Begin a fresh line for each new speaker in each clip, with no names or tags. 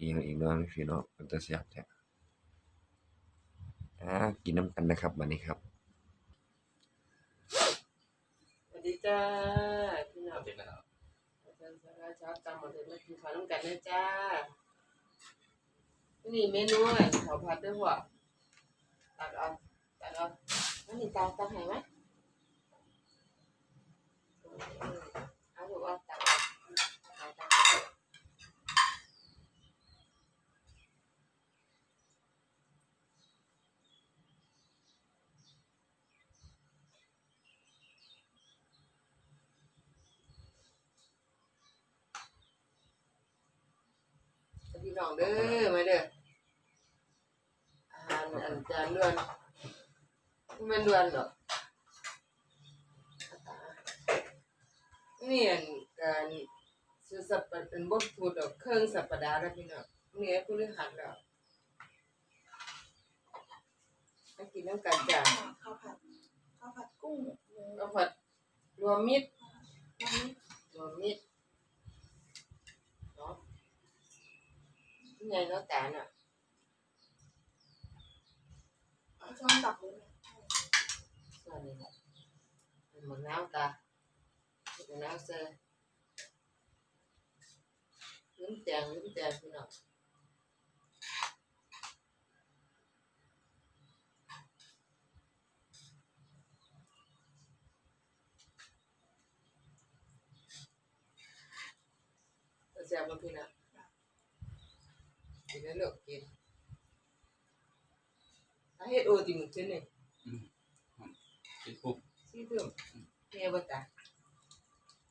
อีกอีกเนาะพี่น้องมันจะแซ่บแท้อ่ากินน้ำกันนะครับบัดนี้ครับ
สวัสดีจ้าพี่น้อง
เป็นแล้ว
อาจารย์สาราชาตามมาถึงมากินข้าวน้ำกันนะจ้านี่เมนูอะไรข้าวผัดด้วยหัวตักเอาตักเอาอันนี้ตักตักให้ไหมเอาถูกเอาตักเอาตักตักตักพี่ น้องเด้อมาเด้ออาหารอันจานเรือนไม่เรือนหรอกนี่อันการซื้อสัปดาห์เป็นบทพูดดอกเครื่องสัปดาห์แล้วพี่น้องนี่ผู้เลือหัดแล้วให้กินน้ำกันจ้า
ข้าวผัดข้าวผัดกุ้งหมู
ข้าวผัดรวมมิตร
น้ำนี้
รวมมิตรเนาะ นี่ไงเนาะจานอะ
เอาช้อนตักเลยนะ
ส่วนนี้แหละเป็นมะ นาวตาเป็นมะนาวเซอร์ลิ้มแจงลิ้มแจงพี่น้องเอาแจงมาพี่น้องกินแล้วลูกกินอาเฮ็ดโอติมึงเช่นนี่
เป็นปุ๊บ
ซี่เดิมเมียบ่ตา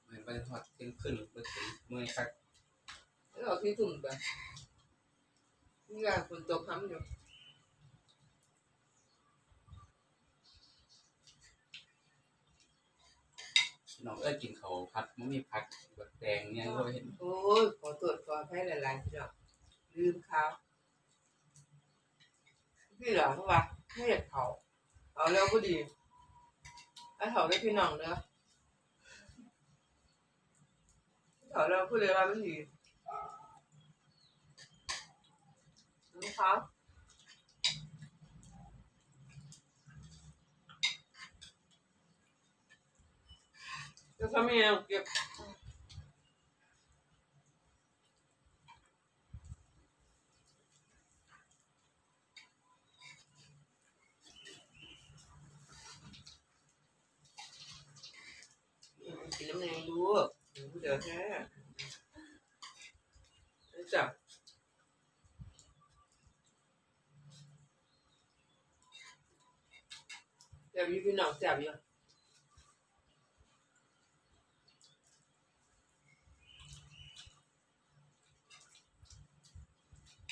มันไปทอดเที่ยงคืนเมื่อคืนเมื่อคัก
แล้วเอาที่ถุงไปนี่ก็ฝนตกค้ำอยู่
น้องเอ้ยกินเขาวผัดมันมีผักแบบแดงเนี่ยก็เห็น
โอ้ยขอตรวจขอให้หลายๆพี่น้อง ลืมเขาพี่หลังว่าไม่อยากเขาเอาแล้วก็ดีไอ้เขาได้พี่น้องเนาะเขาแล้วพูดเลยว่าไม่ดีลืมเขาจะทำยังไงเก็บ กินน้ำแดงดูผู้เดือดแท้จับจับ อยู่พี่น้องจับ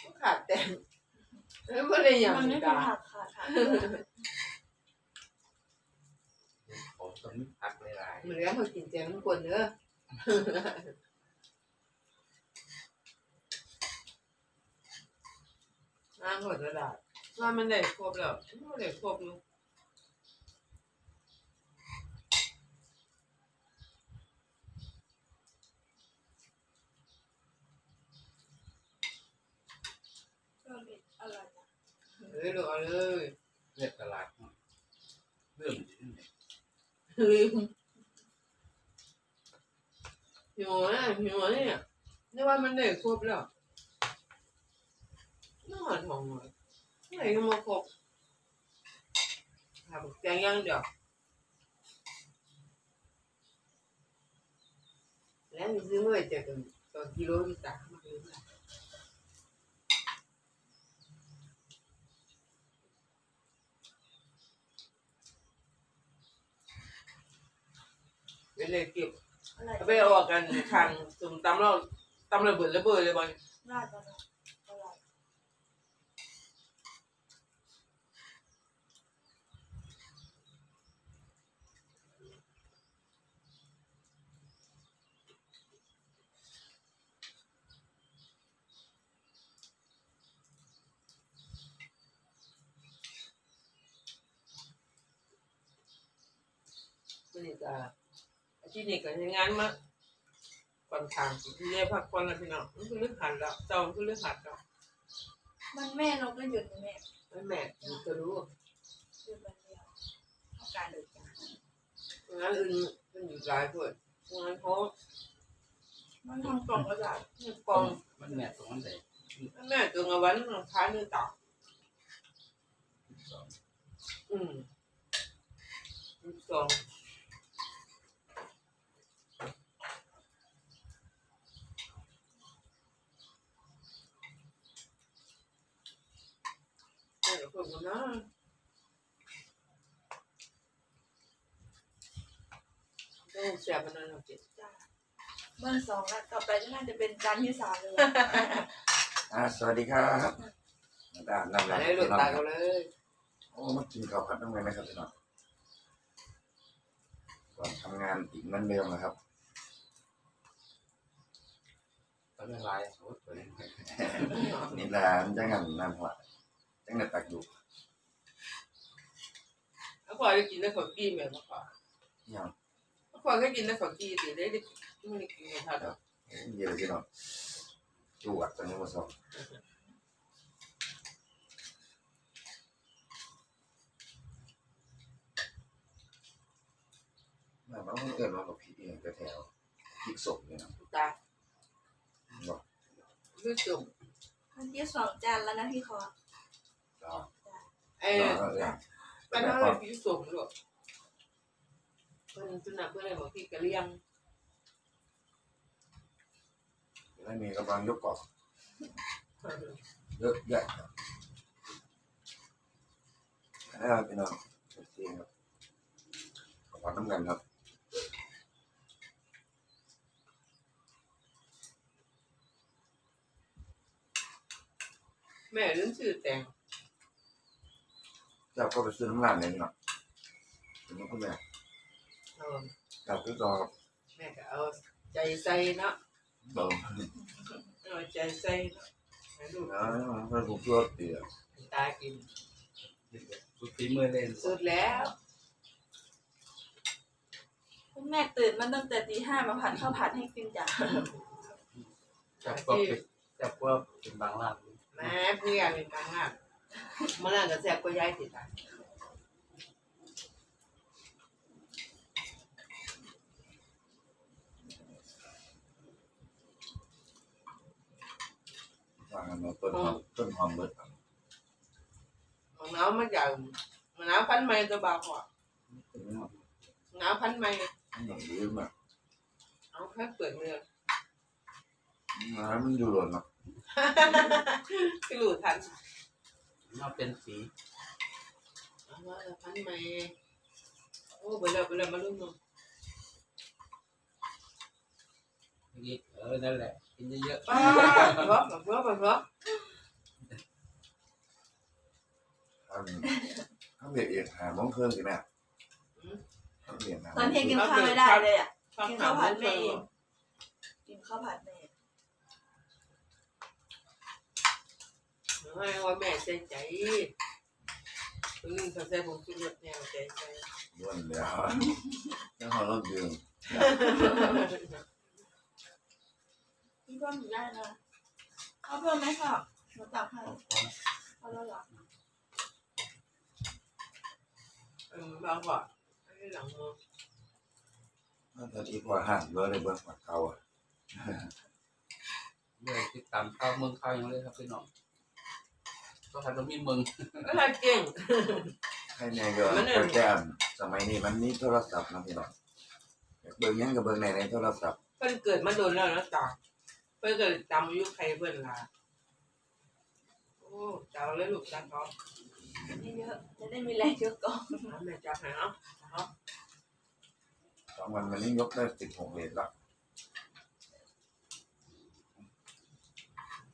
อยู่ขาดแต่ไม่ได้ยัง
มันไม่
ดา
เป็นผักค่ะค่ะ
ของต้องมีผักหลาย
เหมือนกับเขากินแจงทุกคนเนอะน้ำหมดแล้วล่ะว่ามันได้ครบแล้วมันได้ครบอยู่
ก็เป็นอร่อยนะ
เลยลูกเอาเลย
เลือกตลาดเรื่องอยู่ที่ไหน
ลืมหิวนะหิวเนี่ยนี่ว่ามันได้ครบแล้วน่าหอมหอมเลยไหนก็มาครบทำแกงย่างเดียวแล้วมีซื้อเมื่อจะกันต่อกิโลที่ตากมาเลย เป็นเลยเก็บ
อร่อย
เอาไปออกกันทางสุ่มตำเราตำระเบิดระเบิดเลยบอล
ราดอร่อยอร่ อย
นี่ก็อาชีพนี้ก็ใช้งานมาไปค่อนข้างสิที่ได้พักผ่อนแล้วพี่น้องมันคือเรื่องหันแล้วเจ้ามันคือเรื่องหัดแล้ว
มันแม่เราก็หยุดนะแม่
ไม่แม่อยู่จะรู้
หยุดวันเดียวเท่าการเดินทาง
งานอื่นมันอยู่หลายคนงานเขา
มันทำกล่องกระดาษ
กอง
มันแม่ตรงนั้นเลย
แม่ตัวเงาวันรองท้ายนี่ต่ออืมสอง แม่ก็พูดนะต้องเสียมันนั่นหรอกจิ
จ้าเมื่อสองแล้วต่อไปน่าจะเป็นจานที่สามเลย
อ่าสวัสดีครับด้านนำ
มา
ลาย
ได้หลุดตา
ค
กั
รั
น
บ
เลย
โอ้มากินข้าวผัดน้ำมันนะครับพี่น้องก่อนทำงานอีกเหมือนเดิมนะครับ
ตอนนี้ลายโอ้ยตัวนี้
นี่แหละจังงันน้ำหัว จังงันตักอยู่
แล้วพอได้กินได้ขอกี้แม่มาก่อน
ยัง
แล้วพอก็กินได้ขอกี้สิได้ได้ไม่ได้กินกันทัด
เยอะพี่น้องจวดตอนนี้มาสองมันมันเกิดมากับพี่เองแถวๆพริกสดเนี่ยนะ
ตา
บอก
ไม่จุ่ม
วันที่สองจานแล้วนะพี่คอ
ก็
เอ้
ก็
ย
เออ
เป็นอะไรพี่จุ่มลูกเพื่อนจุนักเพื่อนอะไรบอกพี่กะเลี้ยง
แล้วมีกำลังยกกรอบเยอะแยะครับแล้วพี่น้องจริงครับขอบคุณน้ำกันครับ
แม่ลืมชื่อแต่ง
เจ้าก็ไปซื้อน้ำร้านเลยพี่น้องถึงคุณแม่
เออ
เจ้าก็รอ
แม่ก็เอาใจใส่เนาะ
เบิ่ง
เอาใจใส่เนาะให้ลูก
นะมันถูกตัวเตี๋ย
ตากิน
สุดฝีมือเล่น
สุดแล้ว
คุณแม่ตื่นมาตั้งแต่ตีห้ามาผัดข้าวผัดให้กินจ้ะ
จับก็เป็นจับก็เป็นบางร้าน
แม่เพื่อนเป็นกลางอะ มันน่าจะแซ่บก็ย้ายติดตา
วางกันมาต้นหอมต้นหอมเบิดครับ
มันหนาวมาจากมันหนาวพันไม้ตัวบาพอ
เป็นเรื่อง
หนาวพันไม้
อย่างนี้มา
เอาแค่เปลือกเนื้อ
น้ำมันอยู่หล่นเนาะ
พี่หลูทัน
มันเป็นสี
เอาว่าพันไม้โอ้ไปเลยไปเลยมาลุ้นมึง
นี่เออนั่นแหละกินเยอะ
ป้าเพราะเพราะเพราะ
อันข้าวเบียดเอกหาโมงครึ่งสิแม่ข้าวเบียดหา
ตอนเที่ยงกินข้าวไม่ได้เลยอะ
ฟัง
กิน
ข่า
ข้าวว
พั
ผั
น
ด
แม่
แม่เองกินข้าวผัดแม่
ให้ว่าแม่ใจใจคนนึงเขาใส่ผงชูรสแนวใจใจ
ล้วนแล้วแล้วเขาเริ่มดื่ม
พี่เพิ่มอยู่ได้นะข้าเพิ่มไหมค่ะหนูตักให้เอาแล้วเหรอ
เออบางว่าให้หลังมือ
ถ้าอีกว่าห่างเบอร์เลยเบื้อร์ฝักเขาอะ
ๆเลยติดตามข้าวเมืองข้าวยังเลยครับพี่น้อง ก็ทำเรามีเมือง
ก็ถ้าเก่ง
ให้แน่ก็แก้มสมัยนี้มันมีโทรศัพท์นะพี่น้องเบิ่งยังกับเบิ่งในในโทรศัพท์
เพิ่นเกิดมาโดนแล้วนะจ๊ะเพิ่นเกิดจำอายุใครเพิ่นล่ะโอ้เจ้าเลยลูกจ้าเขา
นี่เยอะจะได้มีแรงเยอะก่อน
แม่จ้าหาเนาะเอา
สองวันวันนี้ยกได้สิบหกเหรียญละ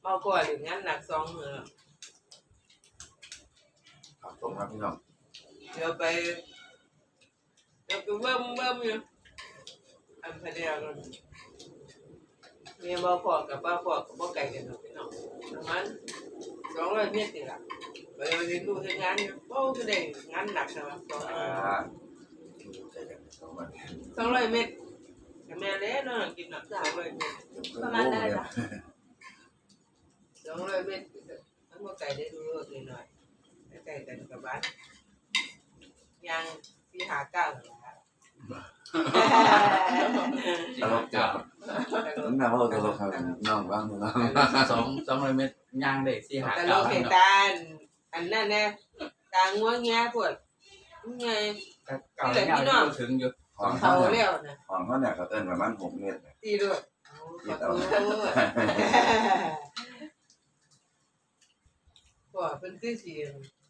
เบากว่าหรืองานหนักสองมือ
ขับตรงนะพี่น้อง
เดี๋ยวไปเดี๋ยวไปเบิ่มเบิ่มอยู่อันพะเดียวกันเมียบ่พอกับบ่พอกับบ่ไกลกันหรอกพี่น้องประมาณสองร้อยเมตรนี่ล่ะไปเอาเรียนรู้เฮ็ดงานอยู่โอ้คือได้งานหนักนะสองร้อย
อ่าใจกันสองวัน
สองร้อยเมตรไปแม่เล่นนอนกินหนักสามร้อยเมตร
ประมาณได้จ้ะ
สองร้อยเมตรทั้งหมดไก่ได้ดูเลิกหน่อย ไก่กันกับบ้านยังที่หาเก้าเหรอครับ
สิบเก้า
น้ำหนักเราตลกครับน้องบ้างน้อง
สองสองร้อยเมตรย่างได้สี่หา
ตล
เก้าก
เห
เนาะ
ตุการณ์อันนั้นแน่ตางงัวแง่ปวดไง
เก้าย่างอยู่ถึงอยู่
ของ
เขา
เขาเนี่ย
แล้วนะ
ของเขาเนี่ยเขาเต้นประมาณหกเมตร
ตีด้วยขอโทษบอกเป็นคือเสียง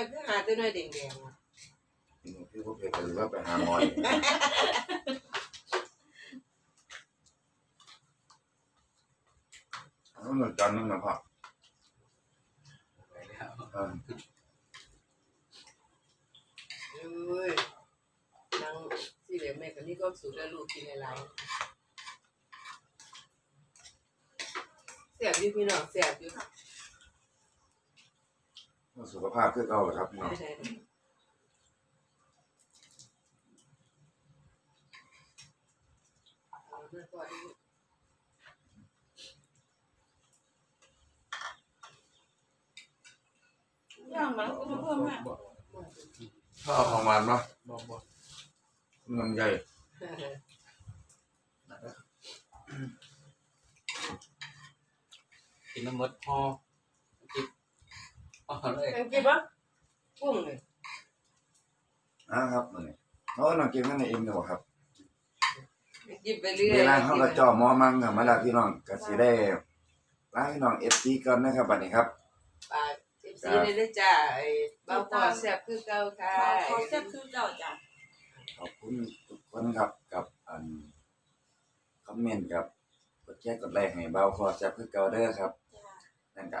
มา
แค่
เก็บนี่นะ
ลืม
เอาแม่น้องเก็บเอาไปโอ้เด็ดพี่น้อง
แม่บ้านเราบอกพี่กันซุปแล้วให้ลูกไม่ได้เอาพริกเผ็ดอีกหรอกอ๋อแม่ก็หาตัวน้อยแดงๆอะ
พี่พวกเพชรหรือว่าไปหาหมอเอาหนึ่งจานนึงนะพ่อ
ไปแล้ว
เออ
เอ้ยนางที่เหลือแม่ก็นี่ก็สูตรแล้วลูกกินอะไรแสบอยู่พี่น้องแสบอยู่
สุขภาพคือเก่าเหรอครับพี่น้อง
เอาเมื่อก่อนนี้
ย่างมาแล้วก็เพิ่มให้
บ่
ข้าวของมันเนาะ
บ่บ่
มันใหญ่
กินน้ำมดห่อกิน ห่อเลย
ยังกินปะกุ้งเลย
อ่าครับนี่เขาน้องเก็บนั่นเองเดี๋ยวครับ
กินไปเรื่อย
เวลาเขาก็จ่อหมอมังกับมาลาพี่น้องก็สิได้ลาพี่น้องเอฟซีก่อนนะครับบัดนี้ครับ
ปลาเจ็บซีเลยนะจ้าไอ้เบ้าคอแซ่บคือเก่าค่ะ
ขอเสียบคือเจ้าจ้ะ
ขอบคุณทุกคนครับกับอันคอมเมนต์กับกดแชร์กดไลค์ให้เบาคอแซ่บคือเก่าเด้อครับ
จ้ะ
นั่นก็